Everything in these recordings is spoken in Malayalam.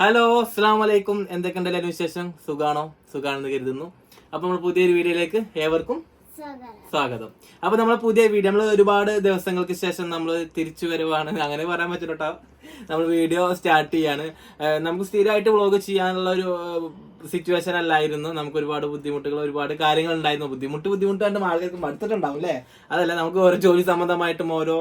ഹലോ അസ്സാം വലൈക്കും എന്തൊക്കെയുണ്ട് എല്ലാവരും വിശേഷം? സുഖാണോ? സുഖാണെന്ന് കരുതുന്നു. അപ്പൊ നമ്മൾ പുതിയൊരു വീഡിയോയിലേക്ക് ഏവർക്കും സ്വാഗതം. അപ്പൊ നമ്മളെ പുതിയ വീഡിയോ നമ്മൾ ഒരുപാട് ദിവസങ്ങൾക്ക് ശേഷം നമ്മൾ തിരിച്ചു വരുവാണ്. അങ്ങനെ പറയാൻ പറ്റില്ല കേട്ടോ. നമ്മൾ വീഡിയോ സ്റ്റാർട്ട് ചെയ്യാണ്. നമുക്ക് സ്ഥിരമായിട്ട് വ്ളോഗ് ചെയ്യാനുള്ള ഒരു സിറ്റുവേഷൻ അല്ലായിരുന്നു. നമുക്ക് ഒരുപാട് ബുദ്ധിമുട്ടുകൾ ഒരുപാട് കാര്യങ്ങൾ ഉണ്ടായിരുന്നു. ബുദ്ധിമുട്ട് ബുദ്ധിമുട്ട് ആളുകൾക്ക് മടുത്തിട്ടുണ്ടാവും അല്ലേ അതല്ല നമുക്ക് ഓരോ ജോലി സംബന്ധമായിട്ടും ഓരോ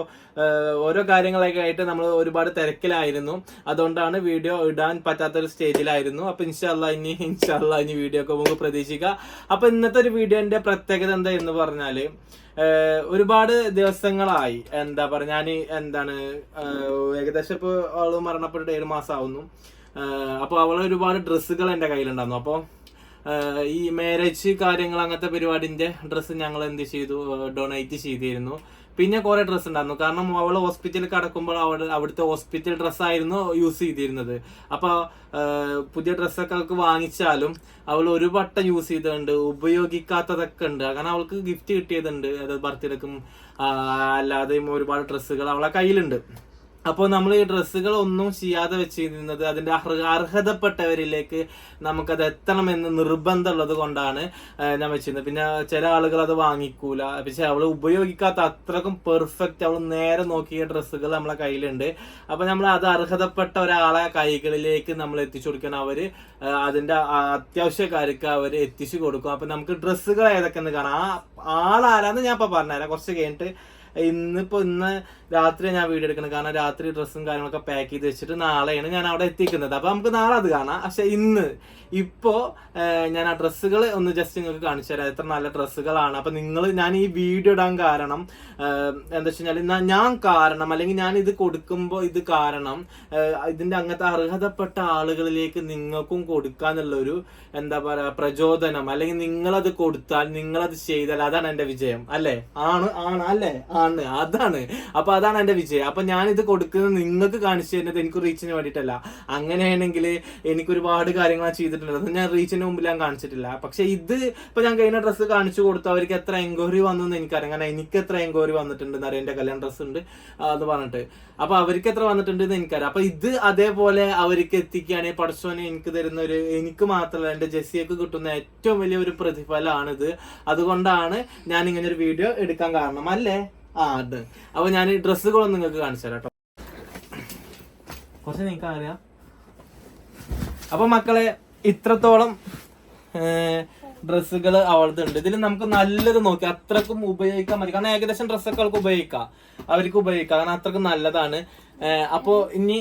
ഓരോ കാര്യങ്ങളൊക്കെ ആയിട്ട് നമ്മൾ ഒരുപാട് തിരക്കിലായിരുന്നു. അതുകൊണ്ടാണ് വീഡിയോ ഇടാൻ പറ്റാത്ത ഒരു സ്റ്റേജിലായിരുന്നു അപ്പൊ ഇൻഷാല്ല ഇനി ഇൻഷാല്ല ഇനി വീഡിയോ ഒക്കെ നമുക്ക് പ്രതീക്ഷിക്കാം. അപ്പൊ ഇന്നത്തെ ഒരു വീഡിയോന്റെ പ്രത്യേകത എന്താ എന്ന് പറഞ്ഞാൽ ഏഹ് ഒരുപാട് ദിവസങ്ങളായി. എന്താ പറയാ ഞാൻ എന്താണ് ഏകദേശം ഇപ്പൊ അവൾ മരണപ്പെട്ടിട്ട് ഏഴ് മാസം ആവുന്നു അപ്പൊ അവളെ ഒരുപാട് ഡ്രസ്സുകൾ എന്റെ കയ്യിലുണ്ടായിരുന്നു. അപ്പോൾ ഈ മാരേജ് കാര്യങ്ങൾ അങ്ങനത്തെ പരിപാടിന്റെ ഡ്രസ്സ് ഞങ്ങൾ എന്ത് ചെയ്തു ഡൊണേറ്റ് ചെയ്തിരുന്നു. പിന്നെ കുറെ ഡ്രസ്സ് ഉണ്ടായിരുന്നു. കാരണം അവൾ ഹോസ്പിറ്റലിൽ കിടക്കുമ്പോൾ അവൾ അവിടുത്തെ ഹോസ്പിറ്റൽ ഡ്രസ്സായിരുന്നു യൂസ് ചെയ്തിരുന്നത്. അപ്പൊ പുതിയ ഡ്രസ്സൊക്കെ അവൾക്ക് വാങ്ങിച്ചാലും അവൾ ഒരു വട്ടം യൂസ് ചെയ്തിട്ടുണ്ട്. ഉപയോഗിക്കാത്തതൊക്കെ ഉണ്ട്. കാരണം അവൾക്ക് ഗിഫ്റ്റ് കിട്ടിയതുണ്ട്. അതായത് ബർത്ത്ഡേക്കും അല്ലാതെയും ഒരുപാട് ഡ്രസ്സുകൾ അവളെ കയ്യിലുണ്ട്. അപ്പോൾ നമ്മൾ ഈ ഡ്രസ്സുകൾ ഒന്നും ചെയ്യാതെ വെച്ചിരുന്നത് അർഹ- അർഹതപ്പെട്ടവരിലേക്ക് നമുക്കത് എത്തണമെന്ന് നിർബന്ധമുള്ളത് കൊണ്ടാണ് ഞാൻ വെച്ചിരുന്നത്. പിന്നെ ചില ആളുകൾ അത് വാങ്ങിക്കൂല. പക്ഷെ അവൾ ഉപയോഗിക്കാത്ത അത്രക്കും പെർഫെക്റ്റ് അവൾ നേരെ നോക്കിയ ഡ്രസ്സുകൾ നമ്മളെ കയ്യിലുണ്ട്. അപ്പൊ നമ്മൾ അത് അർഹതപ്പെട്ട ഒരാളെ കൈകളിലേക്ക് നമ്മൾ എത്തിച്ചു കൊടുക്കണം. അവർ അതിന്റെ അത്യാവശ്യക്കാർക്ക് അവർ എത്തിച്ചു കൊടുക്കും. അപ്പൊ നമുക്ക് ഡ്രസ്സുകൾ ഏതൊക്കെയെന്ന് കാണാം. ആ ആളാരാന്ന് ഞാൻ ഇപ്പൊ പറഞ്ഞുതരാം. കുറച്ച് കഴിഞ്ഞിട്ട് ഇന്നിപ്പോ ഇന്ന് രാത്രി ഞാൻ വീഡിയോ എടുക്കുന്നത്. കാരണം രാത്രി ഡ്രസ്സും കാര്യങ്ങളൊക്കെ പാക്ക് ചെയ്ത് വെച്ചിട്ട് നാളെയാണ് ഞാൻ അവിടെ എത്തിക്കുന്നത്. അപ്പോൾ നമുക്ക് നാളെ അത് കാണാം. പക്ഷെ ഇന്ന് ഇപ്പോൾ ഞാൻ ആ ഡ്രസ്സുകൾ ഒന്ന് ജസ്റ്റ് നിങ്ങൾക്ക് കാണിച്ചു തരാം. എത്ര നല്ല ഡ്രസ്സുകളാണ്. അപ്പോൾ നിങ്ങൾ ഞാൻ ഈ വീഡിയോ ഇടാൻ കാരണം എന്താ വെച്ച് കഴിഞ്ഞാൽ ഞാൻ കാരണം അല്ലെങ്കിൽ ഞാൻ ഇത് കൊടുക്കുമ്പോൾ ഇത് കാരണം ഇതിന്റെ അങ്ങനത്തെ അർഹതപ്പെട്ട ആളുകളിലേക്ക് നിങ്ങൾക്കും കൊടുക്കാന്നുള്ളൊരു എന്താ പറയുക പ്രചോദനം. അല്ലെങ്കിൽ നിങ്ങളത് കൊടുത്താൽ നിങ്ങളത് ചെയ്താൽ അതാണ് എന്റെ വിജയം. അല്ലേ? ആണ് ആണ് അല്ലേ? ആണ് അതാണ്. അപ്പൊ അതാണ് എന്റെ വിജയം. അപ്പൊ ഞാൻ ഇത് കൊടുക്കുന്നത് നിങ്ങൾക്ക് കാണിച്ചു തരുന്നത് എനിക്ക് റീച്ചിന് വേണ്ടിട്ടല്ല അങ്ങനെയാണെങ്കിൽ എനിക്ക് ഒരുപാട് കാര്യങ്ങൾ ചെയ്തിട്ടുണ്ട്. അത് ഞാൻ റീച്ചിന് മുമ്പിൽ ഞാൻ കാണിച്ചിട്ടില്ല. പക്ഷെ ഇത് ഇപ്പൊ ഞാൻ കഴിഞ്ഞ ഡ്രസ്സ് കാണിച്ചു കൊടുത്തു. അവർക്ക് എത്ര എൻക്വയറി വന്നു എന്ന് എനിക്കറിയാം. കാരണം എനിക്ക് എത്ര എൻക്വയറി വന്നിട്ടുണ്ട് അറിയാം എന്റെ കല്യാണ ഡ്രസ്സ് ഉണ്ട്. അത് പറഞ്ഞിട്ട്. അപ്പൊ അവർക്ക് എത്ര വന്നിട്ടുണ്ട് എന്ന് എനിക്കറിയാം. അപ്പൊ ഇത് അതേപോലെ അവർക്ക് എത്തിക്കുകയാണെങ്കിൽ പഠിച്ചോനെ എനിക്ക് തരുന്ന ഒരു എനിക്ക് മാത്രമല്ല എന്റെ ജെസ്സിയൊക്കെ കിട്ടുന്ന ഏറ്റവും വലിയ ഒരു പ്രതിഫലമാണിത് അതുകൊണ്ടാണ് ഞാൻ ഇങ്ങനെ ഒരു വീഡിയോ എടുക്കാൻ കാരണം. അല്ലേ? ആ അപ്പൊ ഞാൻ ഈ നിങ്ങൾക്ക് കാണിച്ചു തരാം കേട്ടോ കുറച്ച് നിങ്ങൾക്ക് അറിയാം. അപ്പൊ മക്കളെ ഇത്രത്തോളം ഡ്രസ്സുകൾ അവളത് ഉണ്ട്. ഇതിൽ നമുക്ക് നല്ലത് നോക്കി അത്രക്കും ഉപയോഗിക്കാൻ മതി കാരണം ഏകദേശം ഡ്രസ്സൊക്കെ അവൾക്ക് ഉപയോഗിക്കാം. അവർക്ക് ഉപയോഗിക്കാം. കാരണം അത്രക്കും നല്ലതാണ്. അപ്പോൾ ഇനി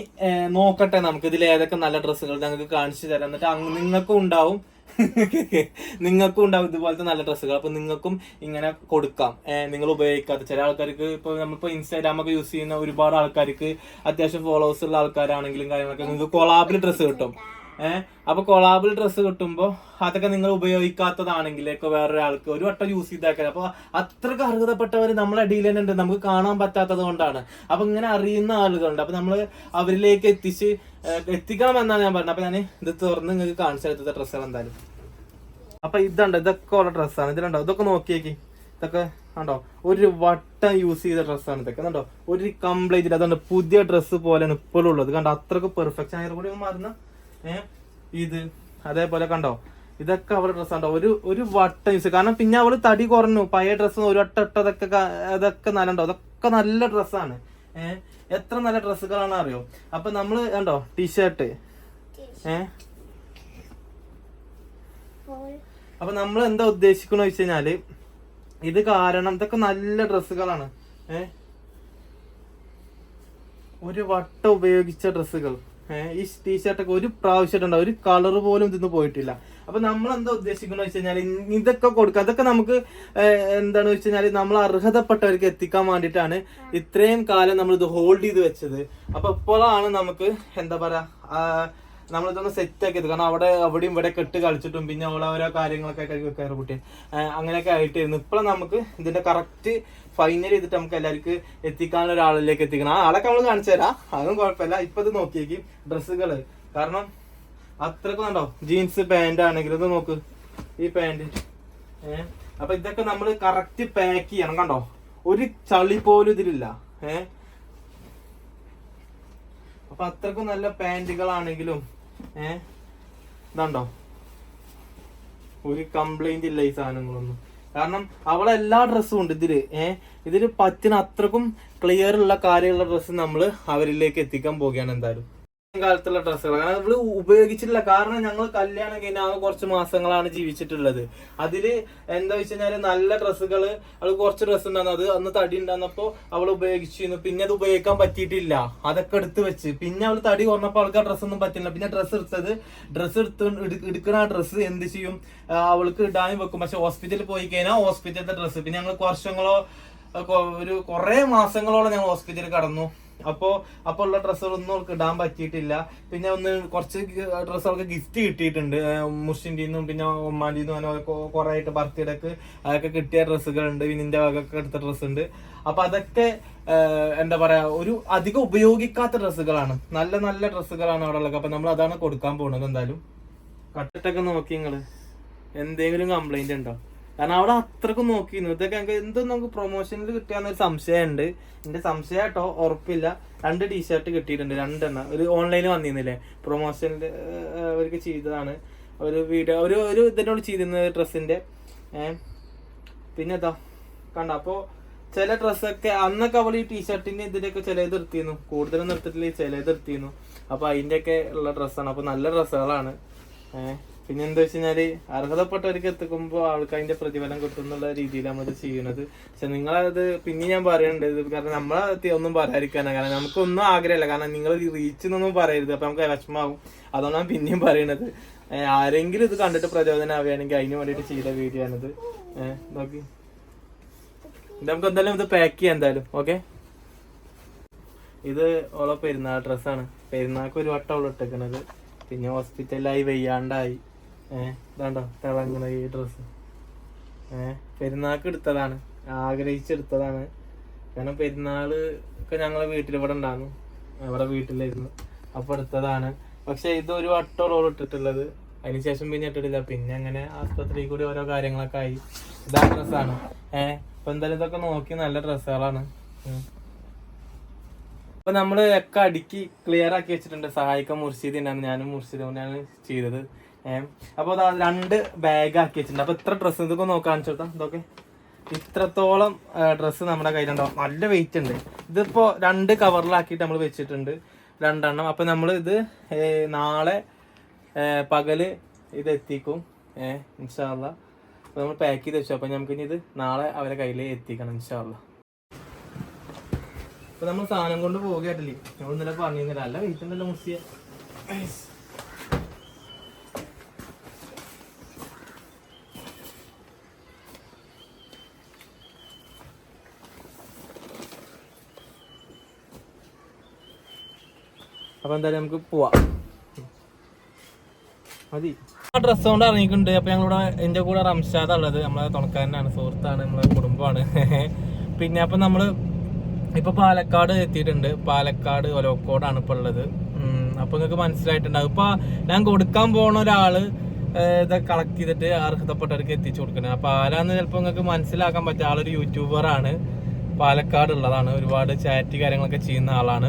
നോക്കട്ടെ നമുക്ക് ഇതിൽ ഏതൊക്കെ നല്ല ഡ്രസ്സുകൾ ഞങ്ങൾക്ക് കാണിച്ചു തരാം. എന്നിട്ട് നിങ്ങൾക്കും ഉണ്ടാവും. നിങ്ങൾക്കും ഉണ്ടാവും ഇതുപോലത്തെ നല്ല ഡ്രസ്സുകൾ. അപ്പൊ നിങ്ങൾക്കും ഇങ്ങനെ കൊടുക്കാം. നിങ്ങൾ ഉപയോഗിക്കാത്ത ചില ആൾക്കാർക്ക് ഇപ്പൊ നമ്മളിപ്പോ ഇൻസ്റ്റാഗ്രാം ഒക്കെ യൂസ് ചെയ്യുന്ന ഒരുപാട് ആൾക്കാർക്ക് അത്യാവശ്യം ഫോളോവേഴ്സ് ഉള്ള ആൾക്കാരാണെങ്കിലും കാര്യങ്ങളൊക്കെ നിങ്ങൾക്ക് കൊളാബിൽ ഡ്രസ്സ് കിട്ടും. ഏഹ് അപ്പൊ കൊളാബിൽ ഡ്രസ്സ് കിട്ടുമ്പോൾ അതൊക്കെ നിങ്ങൾ ഉപയോഗിക്കാത്തതാണെങ്കിലൊക്കെ വേറൊരാൾക്ക് ഒരു വട്ടം യൂസ് ചെയ്താക്കാൻ അപ്പൊ അത്രയ്ക്ക് അർഹതപ്പെട്ടവർ നമ്മളെ ഇടയിൽ തന്നെ ഉണ്ട്. നമുക്ക് കാണാൻ പറ്റാത്തത് കൊണ്ടാണ്. അപ്പൊ ഇങ്ങനെ അറിയുന്ന ആളുകളുണ്ട്. അപ്പൊ നമ്മൾ അവരിലേക്ക് എത്തിച്ച് എത്തിക്കണം എന്നാണ് ഞാൻ പറഞ്ഞത്. അപ്പൊ ഞാൻ ഇത് തുറന്ന് നിങ്ങൾക്ക് കാണിച്ചു തരത്തെ ഡ്രസ്സുകൾ എന്തായാലും. അപ്പൊ ഇതുണ്ട്. ഇതൊക്കെ ഉള്ള ഡ്രസ്സാണ് ഇതിലുണ്ടോ? ഇതൊക്കെ നോക്കിയേക്ക്. ഇതൊക്കെ കണ്ടോ? ഒരു വട്ടം യൂസ് ചെയ്ത ഡ്രസ്സാണ് ഇതൊക്കെ. കണ്ടോ? ഒരു കംപ്ലൈന്റ് അതുകൊണ്ട് പുതിയ ഡ്രസ്സ് പോലെയാണ് ഇപ്പോഴും ഉള്ളത്. കണ്ടോ? അത്രയ്ക്ക് പെർഫെക്ഷൻ ആയ കൂടി മാറുന്ന ഏഹ് ഇത്. അതേപോലെ കണ്ടോ? ഇതൊക്കെ അവളുടെ ഡ്രസ്സ് കണ്ടോ ഒരു ഒരു വട്ടം യൂസ് കാരണം പിന്നെ അവൾ തടി കുറഞ്ഞു. പഴയ ഡ്രസ്സ് ഒരു വട്ടം ഇട്ടതൊക്കെ അതൊക്കെ നല്ലണ്ടോ? അതൊക്കെ നല്ല ഡ്രസ്സാണ് ഏഹ് എത്ര നല്ല ഡ്രസ്സുകളാണ് അറിയോ? അപ്പൊ നമ്മൾ കണ്ടോ? ടീഷർട്ട് ഏഹ് അപ്പൊ നമ്മൾ എന്താ ഉദ്ദേശിക്കണ വെച്ച് കഴിഞ്ഞാൽ ഇത് കാരണം ഇതൊക്കെ നല്ല ഡ്രസ്സുകളാണ് ഏഹ് ഒരു വട്ടം ഉപയോഗിച്ച ഡ്രസ്സുകൾ ഈ ടീഷർട്ടൊക്കെ ഒരു പ്രാവശ്യമായിട്ടുണ്ട് ഒരു കളർ പോലും ഇതിന്ന് പോയിട്ടില്ല. അപ്പൊ നമ്മൾ എന്താ ഉദ്ദേശിക്കുന്നത് വെച്ച് കഴിഞ്ഞാൽ ഇതൊക്കെ കൊടുക്കുക അതൊക്കെ നമുക്ക് എന്താണ് വെച്ച് കഴിഞ്ഞാൽ നമ്മൾ അർഹതപ്പെട്ടവർക്ക് എത്തിക്കാൻ വേണ്ടിയിട്ടാണ് ഇത്രയും കാലം നമ്മൾ ഇത് ഹോൾഡ് ചെയ്ത് വെച്ചത്. അപ്പൊ ഇപ്പോഴാണ് നമുക്ക് എന്താ പറയാ നമ്മളിതൊന്ന് സെറ്റ് ആക്കിയത് കാരണം അവിടെ അവിടെയും ഇവിടെ കെട്ട് കളിച്ചിട്ടും പിന്നെ അവിടെ ഓരോ കാര്യങ്ങളൊക്കെ കയറി കുട്ടി അങ്ങനെയൊക്കെ ആയിട്ടായിരുന്നു. ഇപ്പോഴും നമുക്ക് ഇതിന്റെ കറക്റ്റ് ഫൈനൽ ചെയ്തിട്ട് നമുക്ക് എല്ലാവർക്കും എത്തിക്കാനുള്ള ഒരാളിലേക്ക് എത്തിക്കണം. ആ ആളൊക്കെ നമ്മൾ കാണിച്ചു തരാം. അതും കുഴപ്പമില്ല. ഇപ്പൊ ഇത് നോക്കിയേക്കും ഡ്രസ്സുകൾ. കാരണം അത്രക്കും ഉണ്ടോ ജീൻസ് പാന്റ് ആണെങ്കിലും ഇത് നോക്ക്. ഈ പാന്റ് ഏഹ് അപ്പൊ ഇതൊക്കെ നമ്മൾ കറക്റ്റ് പാക്ക് ചെയ്യണം. കണ്ടോ? ഒരു ചളി പോലും ഇതിലില്ല. ഏഹ് അപ്പൊ അത്രക്കും നല്ല പാന്റുകളാണെങ്കിലും ഏ? ഇതാണ്ടോ? ഒരു കംപ്ലൈന്റ് ഇല്ല ഈ സാധനങ്ങളൊന്നും. കാരണം അവളെ എല്ലാ ഡ്രസ്സും ഉണ്ട് ഇതിൽ ഏഹ് ഇതിൽ പത്തിന് അത്രക്കും ക്ലിയർ ഉള്ള കാര്യമുള്ള ഡ്രസ്സ് നമ്മൾ അവരിലേക്ക് എത്തിക്കാൻ പോവുകയാണ് എന്തായാലും. കാലത്തുള്ള ഡ്രസ്സുകൾ. കാരണം ഇവൾ ഉപയോഗിച്ചിട്ടില്ല കാരണം ഞങ്ങൾ കല്യാണം കഴിഞ്ഞാൽ കുറച്ച് മാസങ്ങളാണ് ജീവിച്ചിട്ടുള്ളത്. അതിൽ എന്താ വെച്ച് നല്ല ഡ്രസ്സുകൾ അവൾ കുറച്ച് ഡ്രസ്സ് ഉണ്ടായിരുന്നു. അത് അന്ന് തടി ഉണ്ടായിരുന്നപ്പോ അവൾ ഉപയോഗിച്ചിരുന്നു. പിന്നെ അത് ഉപയോഗിക്കാൻ പറ്റിയിട്ടില്ല. അതൊക്കെ എടുത്ത് വെച്ച്. പിന്നെ അവൾ തടി കുറഞ്ഞപ്പോൾ അവൾക്ക് ആ ഡ്രസ്സ് ഒന്നും പറ്റില്ല. പിന്നെ ഡ്രസ്സ് എടുത്തത് ഡ്രസ്സ് എടുത്ത് എടുക്കുന്ന ആ ഡ്രസ്സ് എന്ത് ചെയ്യും? അവൾക്ക് ഇടാനും വെക്കും. പക്ഷെ ഹോസ്പിറ്റലിൽ പോയി കഴിഞ്ഞാൽ ഹോസ്പിറ്റലിന്റെ ഡ്രസ്സ്. പിന്നെ ഞങ്ങൾ വർഷങ്ങളോ ഒരു കുറെ മാസങ്ങളോളം ഞങ്ങൾ ഹോസ്പിറ്റലിൽ കടന്നു. അപ്പോ അപ്പൊ ഉള്ള ഡ്രസ്സുകളൊന്നും അവൾക്ക് ഇടാൻ പറ്റിയിട്ടില്ല. പിന്നെ ഒന്ന് കുറച്ച് ഡ്രസ്സ് ഗിഫ്റ്റ് കിട്ടിയിട്ടുണ്ട്. മുഷിന്റെ നിന്നും പിന്നെ ഉമ്മാന്റെ നിന്നും അങ്ങനെ കുറെ ആയിട്ട് ബർത്ത്ഡേക്ക് അതൊക്കെ കിട്ടിയ ഡ്രസ്സുകളുണ്ട്. വിനിന്റെ വകൊക്കെ എടുത്ത ഡ്രസ്സ് ഉണ്ട് അപ്പൊ അതൊക്കെ എന്താ പറയാ ഒരു അധികം ഉപയോഗിക്കാത്ത ഡ്രസ്സുകളാണ്. നല്ല നല്ല ഡ്രസ്സുകളാണ് അവിടെ ഉള്ളത്. അപ്പൊ നമ്മൾ അതാണ് കൊടുക്കാൻ പോകുന്നത് എന്തായാലും. കട്ടിട്ടൊക്കെ നോക്കി നിങ്ങൾ. എന്തെങ്കിലും കംപ്ലൈന്റ് ഉണ്ടോ? കാരണം അവിടെ അത്രക്കും നോക്കിയിരുന്നു. ഇതൊക്കെ ഞങ്ങൾക്ക് എന്തോ നമുക്ക് പ്രൊമോഷനിൽ കിട്ടിയാന്നൊരു സംശയമുണ്ട് എന്റെ സംശയം കേട്ടോ ഉറപ്പില്ല. രണ്ട് ടീഷർട്ട് കിട്ടിയിട്ടുണ്ട് രണ്ടെണ്ണം. ഒരു ഓൺലൈനിൽ വന്നിരുന്നില്ലേ? പ്രൊമോഷനിൽ അവർക്ക് ചെയ്തതാണ്. ഒരു വീഡിയോ ഒരു ഒരു ഇതിനോട് ചെയ്തിരുന്നത് ഡ്രസ്സിന്റെ. ഏഹ് പിന്നെ എന്താ കണ്ട? അപ്പോ ചില ഡ്രസ്സൊക്കെ അന്നൊക്കെ അവൾ ഈ ടീഷർട്ടിന് ഇതിന്റെയൊക്കെ ചിലത് എടുത്തിരുന്നു കൂടുതലും നിർത്തിട്ടില്ല ചിലത് എടുത്തിരുന്നു അപ്പൊ അതിന്റെയൊക്കെ ഉള്ള ഡ്രസ്സാണ്. അപ്പൊ നല്ല ഡ്രസ്സുകളാണ്. ഏഹ് പിന്നെ എന്താ വെച്ച് കഴിഞ്ഞാൽ അർഹതപ്പെട്ടവർക്ക് എത്തിക്കുമ്പോൾ ആൾക്ക് അതിന്റെ പ്രതിഫലം കിട്ടും എന്നുള്ള രീതിയിലാണ് നമ്മളിത് ചെയ്യുന്നത്. പക്ഷെ നിങ്ങളത് പിന്നെ ഞാൻ പറയണ്ടത് കാരണം നമ്മളെ ഒന്നും പറയാതിരിക്കാനാണ് കാരണം നമുക്കൊന്നും ആഗ്രഹമില്ല. കാരണം നിങ്ങൾ റീച്ച് എന്നൊന്നും പറയരുത്. അപ്പൊ നമുക്ക് വിഷമാവും അതുകൊണ്ടാണ് പിന്നെയും പറയണത്. ആരെങ്കിലും ഇത് കണ്ടിട്ട് പ്രചോദനമാവുകയാണെങ്കിൽ അതിന് വേണ്ടിയിട്ട് ചെയ്ത വീഡിയോ ആണിത്. നോക്കി. നമുക്ക് എന്തായാലും ഇത് പാക്ക് ചെയ്യാം എന്തായാലും. ഓക്കെ ഇത് ഓളെ പെരുന്നാൾ ഡ്രസ്സാണ് പെരുന്നാൾക്ക് ഒരു വട്ടം അവൾ ഇട്ടേക്കണത്. പിന്നെ ഹോസ്പിറ്റലിലായി വെയ്യാണ്ടായി. ഏഹ് ഇതാണ്ടോ തിളങ്ങണ ഈ ഡ്രസ്സ് ഏഹ് പെരുന്നാൾക്ക് എടുത്തതാണ്. ആഗ്രഹിച്ചെടുത്തതാണ്. കാരണം പെരുന്നാൾ ഒക്കെ ഞങ്ങളെ വീട്ടിൽ ഇവിടെ ഉണ്ടായിരുന്നു. ഇവിടെ വീട്ടിലായിരുന്നു. അപ്പൊ എടുത്തതാണ്. പക്ഷെ ഇത് ഒരു വട്ടം ഓൾ ഇട്ടിട്ടുള്ളത് അതിനുശേഷം പിന്നെ ഇട്ടിട്ടില്ല. പിന്നെ അങ്ങനെ ആസ്പത്രിയിൽ കൂടി ഓരോ കാര്യങ്ങളൊക്കെ ആയി. ഇതാ ഡ്രസ്സാണ് ഏഹ് ഇപ്പൊ എന്തായാലും ഇതൊക്കെ നോക്കി നല്ല ഡ്രസ്സുകളാണ്. അപ്പൊ നമ്മൾ ഒക്കെ അടുക്കി ക്ലിയർ ആക്കി വെച്ചിട്ടുണ്ട്. സഹായിക്കാൻ മുർഷിദ് തന്നെയാണ്. ഞാനും മുർഷിദ് തന്നെയാണ് ചെയ്തത്. അപ്പൊ രണ്ട് ബാഗ് ആക്കി വെച്ചിട്ടുണ്ട്. അപ്പൊ ഇത്ര ഡ്രസ്സ് ഇതൊക്കെ നോക്കാൻ ചോട്ടാ ഇതൊക്കെ ഇത്രത്തോളം ഡ്രസ്സ് നമ്മുടെ കയ്യിലുണ്ടാവും നല്ല വെയിറ്റ് ഉണ്ട്. ഇതിപ്പോ രണ്ട് കവറിലാക്കിട്ട് നമ്മൾ വെച്ചിട്ടുണ്ട്. രണ്ടെണ്ണം. അപ്പൊ നമ്മൾ ഇത് നാളെ പകൽ ഇത് എത്തിക്കും. ഇൻഷാല്ല അപ്പൊ നമ്മൾ പാക്ക് ചെയ്ത് വെച്ചു. അപ്പൊ നമുക്ക് ഇനി ഇത് നാളെ അവരെ കയ്യിൽ എത്തിക്കണം ഇൻഷാല്ല അപ്പൊ നമ്മൾ സാധനം കൊണ്ട് പോകുകയായിട്ടില്ലേ നമ്മൾ ഇന്നലെ പറഞ്ഞിരുന്നില്ല. നല്ല വെയിറ്റ് ഉണ്ടല്ലോ മുസിയ അപ്പൊ എന്തായാലും നമുക്ക് പോവാം. മതി. ഡ്രസ് കൊണ്ട് ഇറങ്ങിയിട്ടുണ്ട്. അപ്പൊ ഞങ്ങളിവിടെ എന്റെ കൂടെ റംഷാദ് ഉള്ളത് നമ്മളെ തുണക്കാരനാണ്. സുഹൃത്താണ് നമ്മളെ കുടുംബമാണ്. പിന്നെ അപ്പൊ നമ്മൾ ഇപ്പൊ പാലക്കാട് എത്തിയിട്ടുണ്ട്. പാലക്കാട് ഒലോക്കോടാണ് ഇപ്പൊ ഉള്ളത്. ഉം, അപ്പൊ നിങ്ങൾക്ക് മനസ്സിലായിട്ടുണ്ടാവും. ഇപ്പൊ ഞാൻ കൊടുക്കാൻ പോണ ഏഹ്, ഇത് കളക്ട് ചെയ്തിട്ട് അർഹതപ്പെട്ടവർക്ക് എത്തിച്ചു കൊടുക്കണേ. അപ്പൊ ആരാന്ന് ചിലപ്പോ നിങ്ങൾക്ക് മനസ്സിലാക്കാൻ പറ്റുക ആളൊരു യൂട്യൂബറാണ് പാലക്കാട് ഉള്ളതാണ്. ഒരുപാട് ചാറ്റ് കാര്യങ്ങളൊക്കെ ചെയ്യുന്ന ആളാണ്.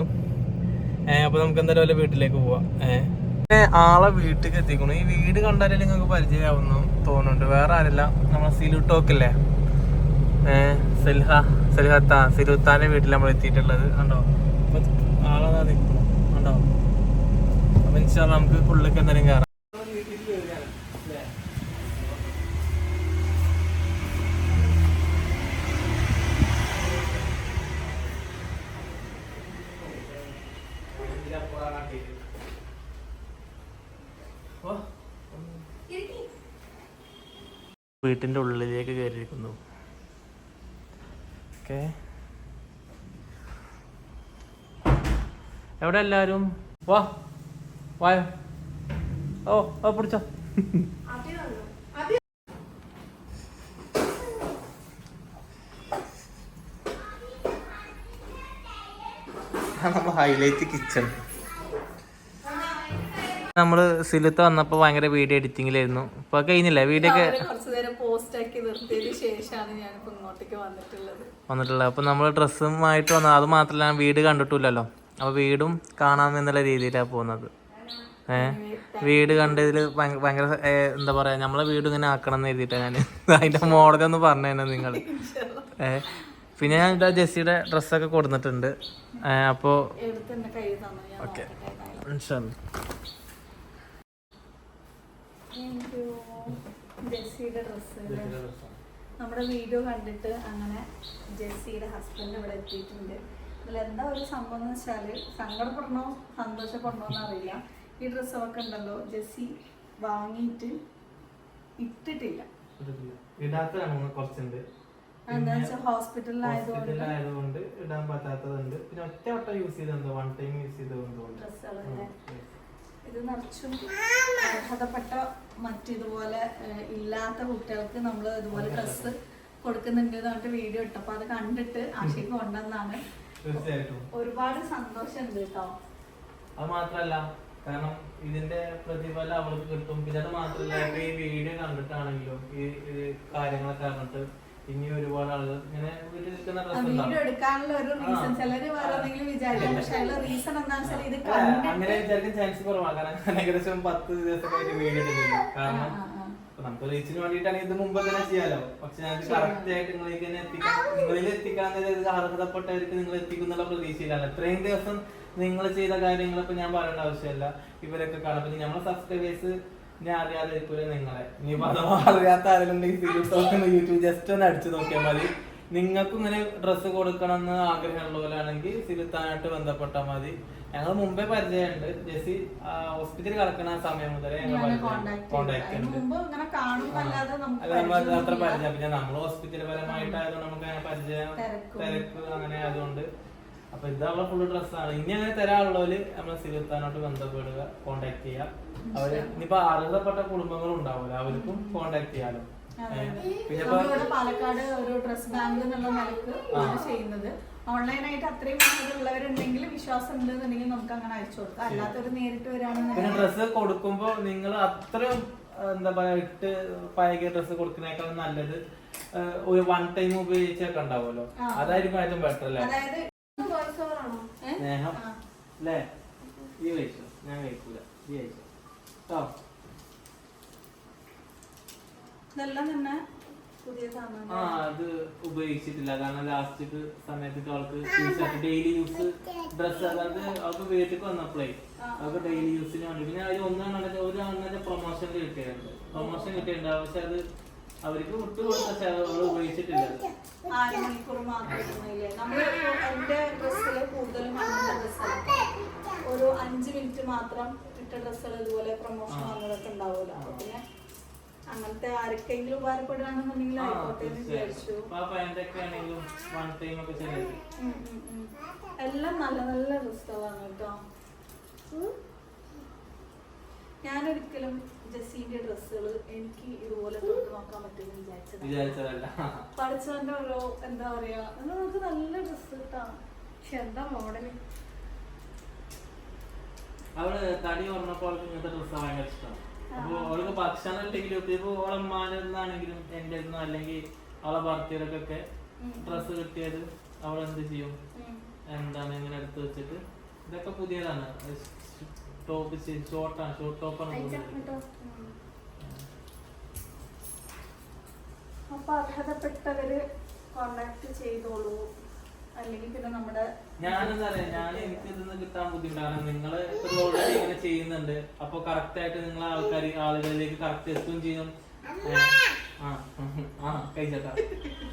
ഏഹ്, അപ്പൊ നമുക്ക് എന്തായാലും വല്ല വീട്ടിലേക്ക് പോവാം. ആളെ വീട്ടിലേക്ക് എത്തിക്കണം ഈ വീട് കണ്ടാലേ നിങ്ങൾക്ക് പരിചയമാവുന്നു തോന്നുന്നുണ്ട്. വേറെ ആരല്ല. നമ്മളെ സിലു ടോക്കില്ലേ ഏഹ് സെൽഹ സെൽഹത്ത സിലുത്താന്റെ വീട്ടിൽ നമ്മൾ എത്തിയിട്ടുള്ളത്. കണ്ടോ? ആളെ നിൽക്കുന്നു. കണ്ടോ? അപ്പൊ നമുക്ക് ഉള്ളിലേക്ക് എന്തായാലും കയറാം വീട്ടിന്റെ ഉള്ളിലേക്ക് കയറിയിരിക്കുന്നു. ഓക്കെ. എവിടെ എല്ലാരും? വാ. വായോ. ഓ ഓ പിടിച്ചോ നമ്മൾ ഹൈലൈറ്റ് കിച്ചൺ നമ്മൾ സിലുത്ത് വന്നപ്പോ ഭയങ്കര വീഡിയോ എഡിറ്റിംഗിലായിരുന്നു ഇപ്പൊ കഴിഞ്ഞില്ലേ? വീഡിയോ ഒക്കെ വന്നിട്ടുള്ളത്. അപ്പൊ നമ്മൾ ഡ്രസ്സുമായിട്ട് വന്നത്. അത് മാത്രമല്ല വീട് കണ്ടിട്ടില്ലല്ലോ. അപ്പൊ വീടും കാണാം എന്നുള്ള രീതിയിലാണ് പോകുന്നത്. ഏഹ് വീട് കണ്ടതിൽ ഭയങ്കര എന്താ പറയാ നമ്മളെ വീട് ഇങ്ങനെ ആക്കണം എന്ന് എഴുതിട്ടാ ഞാൻ അതിന്റെ മോഡലൊന്ന് പറഞ്ഞു തന്നെ നിങ്ങൾ ഏഹ് പിന്നെ ഞാൻ ഇവിടെ ജെസ്സിയുടെ ഡ്രസ്സൊക്കെ കൊടുത്തിട്ടുണ്ട് അപ്പോ ഓക്കെ. ജെസ്സിയുടെ ഡ്രസ്സ് നമ്മുടെ വീഡിയോ കണ്ടിട്ട് അങ്ങനെ ജെസ്സിയുടെ ഹസ്ബൻഡ് ഇവിടെ എത്തിയിട്ടുണ്ട്. ഇതിലെന്താ എന്താ ഒരു സംഭവം എന്ന് വെച്ചാൽ സങ്കടപ്പെടണോ സന്തോഷപ്പെടണോ എന്നറിയില്ല ഈ ഡ്രസ്സ് ഒക്കെ ഉണ്ടല്ലോ ജെസ്സി വാങ്ങിയിട്ട് ഇട്ടിട്ടില്ല. ഇടാത്തതാണ് കുറച്ചുണ്ട്. ഹോസ്പിറ്റലിലായതുകൊണ്ട് ഇടാൻ പറ്റാത്തതുണ്ട്. പിന്നെ ഒറ്റ വട്ടം യൂസ് ചെയ്തുണ്ട് വൺ ടൈം യൂസ് ഡ്രസ്സുകളല്ലേ ഇത് നിറച്ചും അർഹതപ്പെട്ട മറ്റിതുപോലെ ഇല്ലാത്ത കുട്ടികൾക്ക് നമ്മൾ ഇതുപോലെ ഡ്രസ്സ് കൊടുക്കുന്നുണ്ട് പറഞ്ഞിട്ട് വീഡിയോ ഇട്ടപ്പോ അത് കണ്ടിട്ട് ആശയ്ക്ക് കൊണ്ടെന്നാണ് തീർച്ചയായിട്ടും. ഒരുപാട് സന്തോഷമുണ്ട് കേട്ടോ. അത് മാത്രല്ല കാരണം ഇതിന്റെ പ്രതിഫലം അവൾക്ക് കിട്ടും. പിന്നെ അത് മാത്രല്ല ഈ വീഡിയോ കണ്ടിട്ടാണെങ്കിലും ഈ കാര്യങ്ങളൊക്കെ അറിഞ്ഞിട്ട് ഇനി ഒരുപാട് ആളുകൾ ഇങ്ങനെ വീട്ടിൽ നിൽക്കുന്ന വീഡിയോ എടുക്കാനുള്ള ഒരു റീസൺ ചിലര് വിചാരിക്കും പക്ഷെ അതിലെ റീസൺ എന്താണെന്ന് വെച്ചാൽ ഇത് അങ്ങനെ വിചാരിക്കാൻ ചാൻസ് കുറവാണ്. കാരണം ഞാൻ ഏകദേശം പത്ത് ദിവസമൊക്കെ വീഡിയോ എടുക്കുന്നില്ല കാരണം. നമുക്ക് റീച്ചിന് വേണ്ടിയിട്ടാണ് ഇത് മുമ്പ് തന്നെ ചെയ്യാലോ. പക്ഷെ ഞാൻ കറക്റ്റ് ആയിട്ട് നിങ്ങളിലേക്ക് തന്നെ എത്തിക്കാം. നിങ്ങളിൽ എത്തിക്കാൻ അർഹതപ്പെട്ടവർക്ക് നിങ്ങൾ എത്തിക്കുന്നുള്ള പ്രതീക്ഷയിലാണ്. ഇത്രയും ദിവസം നിങ്ങൾ ചെയ്ത കാര്യങ്ങളൊക്കെ ഞാൻ പറയേണ്ട ആവശ്യമില്ല. ഇവരൊക്കെ കാണും. പിന്നെ നമ്മളെ സബ്സ്ക്രൈബേഴ്സ് ഞാൻ അറിയാതെ ഇരിക്കൂല നിങ്ങളെ. നീ അഥവാ അറിയാത്ത ആരെങ്കിലും യൂട്യൂബ് ജസ്റ്റ് ഒന്ന് അടിച്ചു നോക്കിയാൽ മതി. നിങ്ങൾക്കും ഇങ്ങനെ ഡ്രസ്സ് കൊടുക്കണം എന്ന് ആഗ്രഹമുള്ളവരാണെങ്കിൽ സിലുത്താനായിട്ട് ബന്ധപ്പെട്ടാൽ മതി. ഞങ്ങൾ മുമ്പേ പരിചയമുണ്ട്. ജെസി ഹോസ്പിറ്റലിൽ കിടക്കുന്ന സമയം മുതലേ ഞങ്ങൾ കോണ്ടാക്ട് അല്ല അത്ര പരിചയം പിന്നെ നമ്മൾ ഹോസ്പിറ്റൽ പരമായിട്ടായതുകൊണ്ട് നമുക്ക് അങ്ങനെ പരിചയം. തിരക്ക് അങ്ങനെ ആയതുകൊണ്ട് അപ്പൊ ഇതാവുള്ള ഫുള്ള് ഡ്രസ്സാണ് ഇനി അങ്ങനെ തരാനുള്ളവര് നമ്മളെ സിലുത്താനോട്ട് ബന്ധപ്പെടുക കോണ്ടാക്ട് ചെയ്യുക അവർ ഇനിയിപ്പോ അർഹതപ്പെട്ട കുടുംബങ്ങൾ ഉണ്ടാവില്ല അവർക്കും കോണ്ടാക്ട് ചെയ്യാലോ. പിന്നെ പാലക്കാട് ഒരു ഡ്രസ് ബാങ്ക് എന്നുള്ള നിലയ്ക്ക് ചെയ്യുന്നത്. ഓൺലൈനായിട്ട് അത്രയും ഉള്ളവരുണ്ടെങ്കിൽ വിശ്വാസം ഉണ്ടെന്നുണ്ടെങ്കിൽ നമുക്ക് അങ്ങനെ അയച്ചു കൊടുക്കാം. അല്ലാത്തൊരു നേരിട്ട് പിന്നെ ഡ്രസ് ഡ്രസ്സ് കൊടുക്കുമ്പോ നിങ്ങൾ അത്രയും എന്താ പറയാ ഇട്ട് പഴകിയ ഡ്രസ് കൊടുക്കുന്നേക്കാൾ നല്ലത് ഒരു വൺ ടൈം ഉപയോഗിച്ചൊക്കെ ഉണ്ടാവുമല്ലോ. അതായിരിക്കും ഏറ്റവും ബെറ്റർ അല്ലേ? സ്നേഹം? ആ. അല്ലേ? ഈ കഴിച്ചോ ഞാൻ കഴിക്കൂല. ഈ കഴിച്ചോ കേട്ടോ ഇതെല്ലാം തന്നെ ആ അത് ഉപയോഗിച്ചിട്ടില്ല. കാരണം ലാസ്റ്റ് സമയത്ത് അവൾക്ക് ഡെയിലി യൂസ് ഡ്രസ് അതായത് അവൾക്ക് വീട്ടിൽ വന്നപ്പോഴേ അവർക്ക് ഡെയിലി യൂസിന് വേണ്ടി. പിന്നെ അതിൽ ഒന്നാണ് ഒരു അന്നത്തെ പ്രൊമോഷൻ കിട്ടിയിട്ടുണ്ട്. പ്രൊമോഷൻ കിട്ടിയിട്ടുണ്ട്. പക്ഷെ അത് അവർക്ക് മുട്ട് കൊടുത്ത പക്ഷെ അവൾ ഉപയോഗിച്ചിട്ടില്ല. മണിക്കൂർ മാത്രം ഇടുന്നില്ലേ നമ്മൾ എന്റെ ഡ്രസ്സിൽ കൂടുതലും അങ്ങനത്തെ ഡ്രസ്സാണ് ഒരു അഞ്ച് മിനിറ്റ് മാത്രം ഇട്ട ഡ്രസ്സുകൾ ഇതുപോലെ പ്രൊമോഷൻ വന്നതൊക്കെ ഉണ്ടാവില്ല അപ്പൊ പിന്നെ അങ്ങനത്തെ ആർക്കെങ്കിലും ഉപകാരപ്പെടുകയാണെന്നുണ്ടെങ്കിൽ ആയിക്കോട്ടെ എന്ന് വിചാരിച്ചു. എല്ലാം നല്ല നല്ല ഡ്രസ്സുകളാണ് കേട്ടോ. ഞാനൊരിക്കലും ജസീന്റെ ഡ്രസ്സുകൾ എനിക്ക് ഇതുപോലെ തൊട്ട് നോക്കാൻ പറ്റുമെന്ന് വിചാരിച്ചതല്ല. പഠിച്ചവന്റെ ഓരോ എന്താ പറയാ നമുക്ക് നല്ല ഡ്രസ്സ് കിട്ടാം പക്ഷെ എന്താ മോഡൽ? അവൾ തടി പറഞ്ഞപ്പോൾ ഇങ്ങനത്തെ ഡ്രസ്സ് ഭയങ്കര ഇഷ്ടമാണ് അപ്പൊ അവൾക്ക് ഭക്ഷണം ഇല്ലെങ്കിലും ഇപ്പൊ ഓളമ്മാനെന്നാണെങ്കിലും എന്റെ നിന്നോ അല്ലെങ്കിൽ അവളെ ഭർത്തിയർക്കൊക്കെ ഡ്രസ്സ് കിട്ടിയത് അവൾ എന്ത് ചെയ്യും? എന്താണ് ഇങ്ങനെ എടുത്ത് വെച്ചിട്ട്? ഇതൊക്കെ പുതിയതാണ്. ടോപ്പ് ഷോർട്ടാണ് ഷോർട്ട് ടോപ്പാണ് അപ്പൊ അർഹതപ്പെട്ടവര് കോണ്ടാക്ട് ചെയ്തോളൂ. അല്ലെങ്കിൽ പിന്നെ നമ്മുടെ ഞാനെന്താ പറയാ ഞാൻ എനിക്ക് ഇതൊന്ന് കിട്ടാൻ ബുദ്ധിമുട്ടാണ് നിങ്ങൾ ഓൾറെഡി ഇങ്ങനെ ചെയ്യുന്നുണ്ട്. അപ്പൊ കറക്റ്റ് ആയിട്ട് നിങ്ങൾ ആൾക്കാർ ആളുകളിലേക്ക് കറക്റ്റ് എത്തുകയും ചെയ്യും. ആ ആ കഴിച്ചേട്ടാ.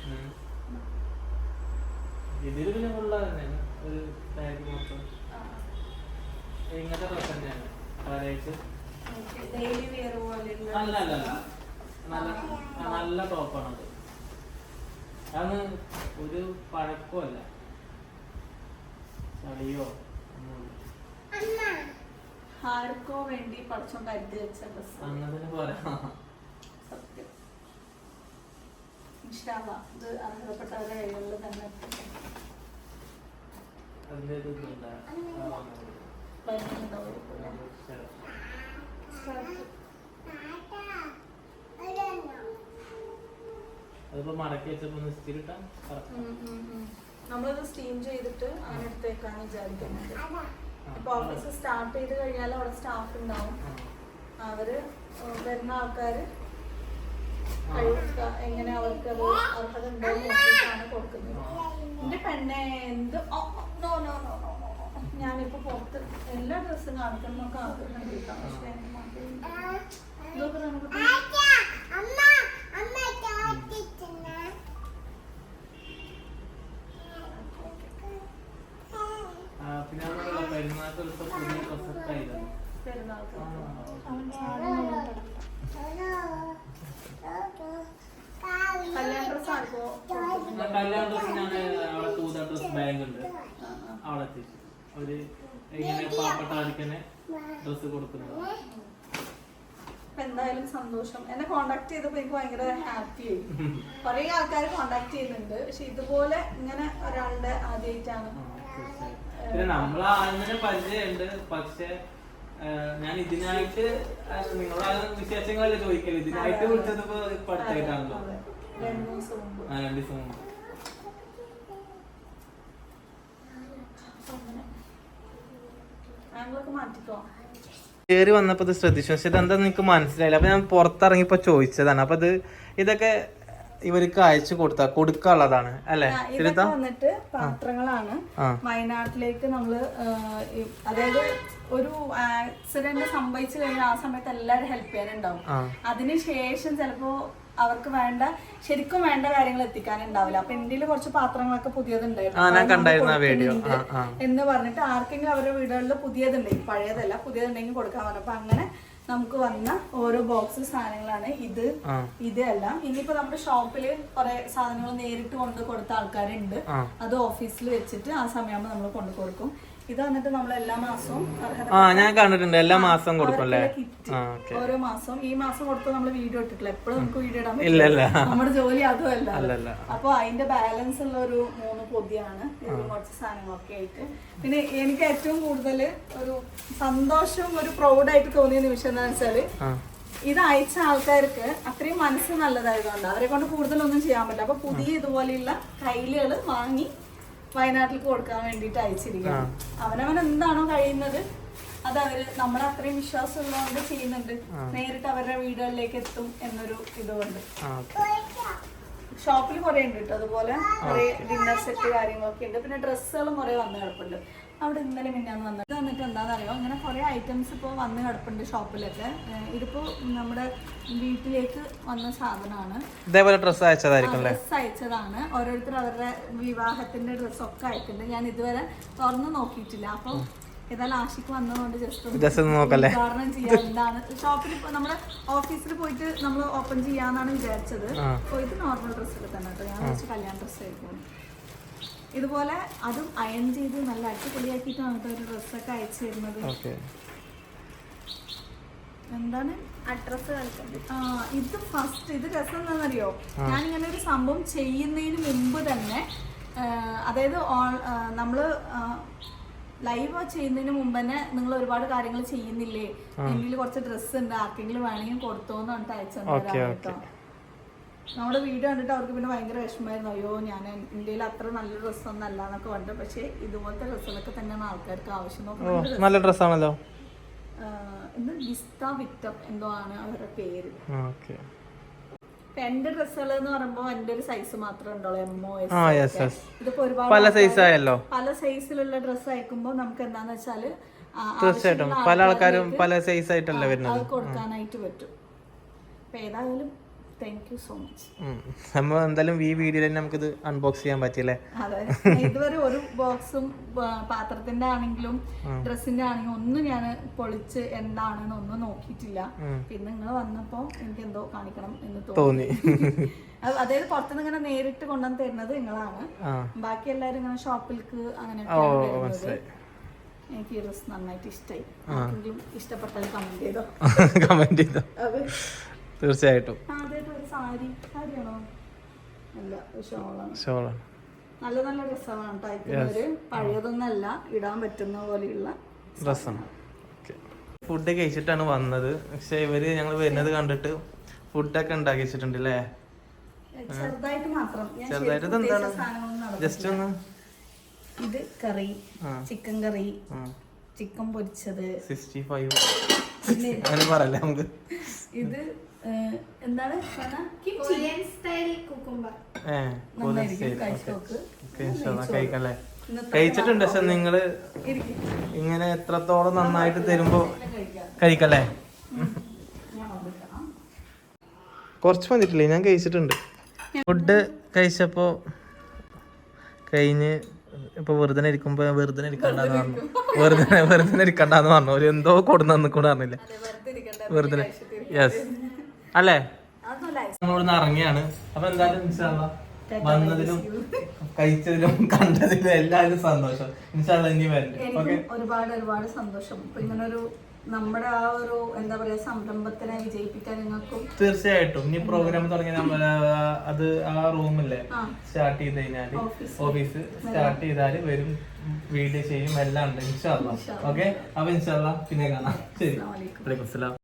ഉം. ഇതിൽ പിന്നെ ഉള്ള ഒരു ബാഗ് മൊത്തം ഇങ്ങനത്തെ ഡ്രസ് തന്നെയാണ്. ഡെയിലി വെയർ പോലെയുള്ള അല്ല അല്ല നല്ല നല്ല ടോപ്പാണ് അത് അതാണ് ഒരു പഴക്കമല്ല ചളിയോ ഹാർക്കോ ആർക്കോ വേണ്ടി പഠിച്ചോൻ കരുതി വെച്ച ഡ്രസ് അങ്ങനെ പറയാം സത്യം. ഇൻഷാല്ലാ, ഇത് അർഹതപ്പെട്ടവരുടെ കൈകളിൽ തന്നെ. അതിപ്പോ മടക്കി വെച്ചപ്പോ ഉം. നമ്മളിത് സ്റ്റീം ചെയ്തിട്ട് അങ്ങനെ എടുത്തേക്കാണ് വിചാരിക്കുന്നത്. അപ്പൊ ഓഫീസ് സ്റ്റാർട്ട് ചെയ്ത് കഴിഞ്ഞാൽ അവിടെ സ്റ്റാഫ് ഉണ്ടാവും. അവർ വരുന്ന ആൾക്കാര് എങ്ങനെ അവർക്ക് അത് അർഹത ഉണ്ടോ എന്ന് നോക്കിയിട്ടാണ് കൊടുക്കുന്നത് എന്റെ പെണ്ണെ എന്ത് ഓ, no no no no no no. ഞാനിപ്പോ പുറത്ത് എല്ലാ ഡ്രസ്സും കാണിക്കണം എന്നൊക്കെ ആഗ്രഹം കിട്ടാം പക്ഷെ ഇതൊക്കെ നമുക്ക് ആ, പിന്നെ അതുപോലെ പെരുന്നാൾക്ക് എടുത്ത പുതിയ ഡ്രസ്സൊക്കെ ആയിരുന്നു പെരുന്നാൾക്ക് ആ, കല്യാണ ഡ്രസ് ആർക്കോ പിന്നെ കല്യാണ ഡ്രസ്സിനാണ് അവിടെ തൂത ഡ്രസ് ബാങ്ക് ഉണ്ട് അവിടെ എത്തിച്ചു ഒരു ഇങ്ങനെ പാവപ്പെട്ട ആൾക്കന്നെ ഡ്രസ്സ് കൊടുക്കുന്നത് അപ്പൊ എന്തായാലും സന്തോഷം. എന്നെ കോണ്ടാക്ട് ചെയ്തപ്പോ എനിക്ക് ഭയങ്കര ഹാപ്പി ആയി. കുറെ ആൾക്കാർ കോണ്ടാക്ട് ചെയ്യുന്നുണ്ട്. പക്ഷെ ഇതുപോലെ ഇങ്ങനെ ഒരാളുടെ ആദ്യമായിട്ടാണ്. പിന്നെ നമ്മൾ ആളിനെ പരിചയമുണ്ട്. പക്ഷെ ഞാൻ ഇതിനായിട്ട് ആ, നിങ്ങളെ വിശേഷങ്ങളല്ലേ ചോദിക്കൽ? ഇതിനായിട്ട് വിളിച്ചത് ഇപ്പൊ പഠിച്ചായിട്ടാണല്ലോ. രണ്ട് ദിവസം മുമ്പ്. ആ രണ്ടു ദിവസം മുമ്പ്. ആംഗിളൊക്കെ മാറ്റിക്കോ? കയറി വന്നപ്പോ ഇത് ശ്രദ്ധിച്ചു. പക്ഷെ ഇതെന്താ നിനക്ക് മനസ്സിലായില്ല. അപ്പൊ ഞാൻ പുറത്തിറങ്ങിപ്പോ ചോദിച്ചതാണ്. അപ്പൊ ഇത് ഇതൊക്കെ ഇവർക്ക് അയച്ചു കൊടുത്ത കൊടുക്കാനുള്ളതാണ് അല്ലെ? ഇതൊക്കെ വന്നിട്ട് പാത്രങ്ങളാണ്. വയനാട്ടിലേക്ക് നമ്മൾ അതായത് ഒരു ആക്സിഡന്റ് സംഭവിച്ചു കഴിഞ്ഞാൽ ആ സമയത്ത് എല്ലാവരും ഹെൽപ്പ് ചെയ്യാനുണ്ടാവും. അതിനുശേഷം ചിലപ്പോ അവർക്ക് വേണ്ട ശരിക്കും വേണ്ട കാര്യങ്ങൾ എത്തിക്കാനുണ്ടാവില്ല. അപ്പൊ ഇന്ത്യയിൽ കുറച്ച് പാത്രങ്ങളൊക്കെ പുതിയതുണ്ടായിരുന്നു. എന്ന് പറഞ്ഞിട്ട് ആർക്കെങ്കിലും അവരുടെ വീടുകളിൽ പുതിയതുണ്ടെങ്കിൽ പഴയതല്ല പുതിയതുണ്ടെങ്കിൽ കൊടുക്കാൻ പറഞ്ഞു. അപ്പൊ അങ്ങനെ നമുക്ക് വന്ന ഓരോ ബോക്സ് സാധനങ്ങളാണ് ഇത്. ഇതെല്ലാം ഇനിയിപ്പോ നമ്മുടെ ഷോപ്പിൽ കുറെ സാധനങ്ങൾ നേരിട്ട് കൊണ്ട് കൊടുത്ത ആൾക്കാരുണ്ട്. അത് ഓഫീസിൽ വെച്ചിട്ട് ആ സമയമാകുമ്പോൾ നമ്മൾ കൊണ്ടു കൊടുക്കും. ഇത് വന്നിട്ട് നമ്മൾ എല്ലാ മാസവും അർഹത ആ ഞാൻ കണ്ടിട്ടുണ്ട്. എല്ലാ മാസവും കൊടുക്കും അല്ലേ? ഓരോ മാസം ഈ മാസം കൊടുത്ത് നമ്മൾ വീഡിയോ ഇട്ടിട്ടില്ല. എപ്പോഴും നമുക്ക് വീഡിയോ ഇടാൻ ഇല്ല ഇല്ല. നമ്മുടെ ജോലി അതുമല്ല അല്ലല്ല അപ്പൊ അതിന്റെ ബാലൻസ് ഉള്ള ഒരു മൂന്ന് പൊതിയാണ്. കുറച്ച് സാധനങ്ങളൊക്കെ ആയിട്ട്. പിന്നെ എനിക്ക് ഏറ്റവും കൂടുതൽ ഒരു സന്തോഷവും ഒരു പ്രൗഡായിട്ട് തോന്നിയ നിമിഷം എന്താണെന്ന് വെച്ചാൽ ഇത് അയച്ച ആൾക്കാർക്ക് അത്രയും മനസ്സ് നല്ലതായതുകൊണ്ട്. അവരെ കൊണ്ട് കൂടുതലൊന്നും ചെയ്യാൻ പറ്റില്ല. അപ്പൊ പുതിയ ഇതുപോലെയുള്ള കൈലുകൾ വാങ്ങി വയനാട്ടിലേക്ക് കൊടുക്കാൻ വേണ്ടിയിട്ട് അയച്ചിരിക്കുകയാണ് അവനവൻ എന്താണോ കഴിയുന്നത് അത് അവർ നമ്മളെ അത്രയും വിശ്വാസം ഉള്ളതുകൊണ്ട് ചെയ്യുന്നുണ്ട്. നേരിട്ട് അവരുടെ വീടുകളിലേക്ക് എത്തും എന്നൊരു ഇതുകൊണ്ട്. ഷോപ്പിൽ കുറെ ഉണ്ട് കേട്ടോ. അതുപോലെ കുറെ ഡിന്നർ സെറ്റ് കാര്യങ്ങളൊക്കെ ഉണ്ട്. പിന്നെ ഡ്രസ്സുകളും കുറെ വന്നു കിടപ്പുണ്ട്. അവിടെ ഇന്നലെ മിന്നാന്ന് വന്നത് ഇത് വന്നിട്ട് എന്താണെന്നറിയോ അങ്ങനെ കുറേ ഐറ്റംസ് ഇപ്പോൾ വന്ന് കിടപ്പുണ്ട് ഷോപ്പിലൊക്കെ. ഇതിപ്പോൾ ഇതിപ്പോ നമ്മുടെ വീട്ടിലേക്ക് വന്ന സാധനമാണ്. ഇതേപോലെ ഡ്രസ്സ് അയച്ചതായിരിക്കും ഡ്രസ്സ് അയച്ചതാണ്. ഓരോരുത്തർ അവരുടെ വിവാഹത്തിന്റെ ഡ്രസ്സൊക്കെ അയക്കുന്നുണ്ട്. ഞാൻ ഇതുവരെ തുറന്നു നോക്കിയിട്ടില്ല. അപ്പോൾ ഏതായാലും ആഷിക്ക് വന്നതുകൊണ്ട് ജസ്റ്റ് ജസ്റ്റ് നോക്കല്ലേ? ഉദ്ഘാടനം എന്താണ്? ഷോപ്പിൽ ഇപ്പൊ നമ്മുടെ ഓഫീസിൽ പോയിട്ട് നമ്മൾ ഓപ്പൺ ചെയ്യാന്നാണ് വിചാരിച്ചത്. പോയിട്ട് നോർമൽ ഡ്രസ്സൊക്കെ തന്നെ കേട്ടോ. ഞാൻ കുറച്ച് കല്യാണ ഡ്രസ്സ് ആയിരിക്കും. ഇതുപോലെ അതും അയൺ ചെയ്ത് നല്ല അടിപൊളിയാക്കിയിട്ടാണ് ഒരു ഡ്രസ്സൊക്കെ അയച്ചു തരുന്നത്. എന്താണ്? അഡ്രസ് ആ ഇത് ഫസ്റ്റ് ഇത് രസം എന്താണെന്നറിയോ? ഞാനിങ്ങനെ ഒരു സംഭവം ചെയ്യുന്നതിന് മുമ്പ് തന്നെ അതായത് ഓൺ നമ്മൾ ലൈവ് ചെയ്യുന്നതിന് മുമ്പ് തന്നെ നിങ്ങൾ ഒരുപാട് കാര്യങ്ങൾ ചെയ്യുന്നില്ലേ? എങ്കിൽ കുറച്ച് ഡ്രസ്സ് ഉണ്ട് ആർക്കെങ്കിലും വേണമെങ്കിൽ കൊടുത്തോന്ന് പറഞ്ഞിട്ട് അയച്ചു തന്നതാണ് കേട്ടോ. നമ്മുടെ വീഡിയോ കണ്ടിട്ട് അവർക്ക് പിന്നെ ഭയങ്കര വിഷമമായിരുന്നു. അയ്യോ ഞാൻ ഇന്ത്യയിൽ അത്ര നല്ല ഡ്രസ്സൊന്നും അല്ല എന്നൊക്കെ പറഞ്ഞിട്ട്. പക്ഷേ ഇതുപോലത്തെ ഡ്രസ്സുകളൊക്കെ തന്നെയാണ് ആൾക്കാർക്ക് ആവശ്യം. നല്ല ഡ്രസ്സാണല്ലോ. എന്ത് വിസ്ത വിറ്റം എന്തോ ആണ് അവരുടെ പേര്. എന്റെ ഡ്രസ്സുകൾ എന്ന് പറയുമ്പോൾ എന്റെ ഒരു സൈസ് മാത്രമേ ഉണ്ടുള്ളൂ എംഒ എസ് ഇതിപ്പോ ഒരുപാട് പല സൈസ് ആയല്ലോ പല സൈസിലുള്ള ഡ്രസ്സ് അയക്കുമ്പോൾ നമുക്ക് എന്താന്ന് വെച്ചാൽ തീർച്ചയായിട്ടും. പല ആൾക്കാരും പല സൈസ് ആയിട്ടല്ലേ വരുന്നത്. കൊടുക്കാനായിട്ട് പറ്റും. അപ്പൊ ഏതായാലും താങ്ക് യു സോ മച്ച്. നമ്മൾ എന്തായാലും ഈ വീഡിയോയിൽ തന്നെ നമുക്കിത് അൺബോക്സ് ചെയ്യാൻ പറ്റിയല്ലേ? അതെ. ഇതുവരെ ഒരു ബോക്സും പാത്രത്തിന്റെ ആണെങ്കിലും ഡ്രസ്സിന്റെ ആണെങ്കിലും ഒന്നും ഞാൻ പൊളിച്ച് എന്താണെന്ന് ഒന്നും നോക്കിയിട്ടില്ല. പിന്നെ നിങ്ങൾ വന്നപ്പോ എനിക്ക് എന്തോ കാണിക്കണം എന്ന് തോന്നി. അത് അതായത് പുറത്തുനിന്ന് ഇങ്ങനെ നേരിട്ട് കൊണ്ടുവന്ന് തരുന്നത് നിങ്ങളാണ്. ബാക്കി എല്ലാരും ഇങ്ങനെ ഷോപ്പിലേക്ക് അങ്ങനെ എനിക്ക് ഈ ഡ്രസ് നന്നായിട്ട് ഇഷ്ടമായി ഇഷ്ടപ്പെട്ടാൽ കമന്റ് ചെയ്തോ. കമന്റ് ചെയ്തോ. തീർച്ചയായിട്ടും. ഷോളാണ്. നല്ല നല്ല ഡ്രസ്സാണ് ടൈപ്പിനൊരു പഴയതൊന്നല്ല ഇടാൻ പറ്റുന്ന പോലെയുള്ള ഡ്രസ്സാണ്. ഫുഡ് കഴിച്ചിട്ടാണ് വന്നത്. പക്ഷെ ഇവർ ഞങ്ങൾ വരുന്നത് കണ്ടിട്ട് ഫുഡൊക്കെ ഉണ്ടാക്കി വെച്ചിട്ടുണ്ട് അല്ലേ ചെറുതായിട്ട് നടന്നില്ല. ജസ്റ്റ് ഒന്ന്. ഇത് കറി ചിക്കൻ കറി ചിക്കൻ പൊരിച്ചത്. സിക്സ്റ്റി ഫൈവ് അങ്ങനെ പറയല്ലേ നമുക്ക്? ഇത് എന്താണ്. കൊറിയൻ സ്റ്റൈൽ കുക്കുംബർ കഴിച്ചിട്ടുണ്ട് പക്ഷെ നിങ്ങൾ. ഇങ്ങനെ എത്രത്തോളം നന്നായിട്ട് തരുമ്പോ കഴിക്കല്ലേ? കൊറച്ച് വന്നിട്ടില്ലേ? ഞാൻ കഴിച്ചിട്ടുണ്ട്. ഫുഡ് കഴിച്ചപ്പോ കഴിഞ്ഞ് ഇപ്പൊ വെറുതെ ഇരിക്കുമ്പോ വെറുതെ ഇരിക്കണ്ടെന്ന് പറഞ്ഞു. വെറുതെ വെറുതെ ഇരിക്കണ്ടെന്ന് പറഞ്ഞു. ഒരു എന്തോ കൊടുന്നു കൂടെ അറിഞ്ഞില്ല. അതെ, വെറുതെ ഇരിക്കണ്ട. വെറുതെ യെസ് അല്ലേ. നമ്മളിവിടുന്ന് ഇറങ്ങിയാണ്. അപ്പൊ എന്തായാലും ഇൻഷാല്ലാ വന്നതിലും കഴിച്ചതിലും കണ്ടതിലും എല്ലാവരും സന്തോഷം. ഇൻഷാല്ല ഇനി വരണ്ടേ ഓക്കെ? ഒരുപാട് ഒരുപാട് സന്തോഷം. ഇപ്പൊ ഇങ്ങനൊരു നമ്മുടെ ആ ഒരു എന്താ പറയാ സംരംഭത്തിനെ വിജയിപ്പിക്കാൻ നിങ്ങൾക്കും തീർച്ചയായിട്ടും. ഇനി പ്രോഗ്രാം തുടങ്ങി നമ്മൾ അത് ആ റൂമില്ലേ? സ്റ്റാർട്ട് ചെയ്ത് കഴിഞ്ഞാൽ ഓഫീസ്. സ്റ്റാർട്ട് ചെയ്താൽ വരും. വീഡിയോ ചെയ്യും. എല്ലാം ഉണ്ട് ഇൻഷാല്ല ഇൻഷാ ഓക്കെ? അപ്പൊ ഇൻഷാല്ല പിന്നെ കാണാം. ശരി. വലൈക്കും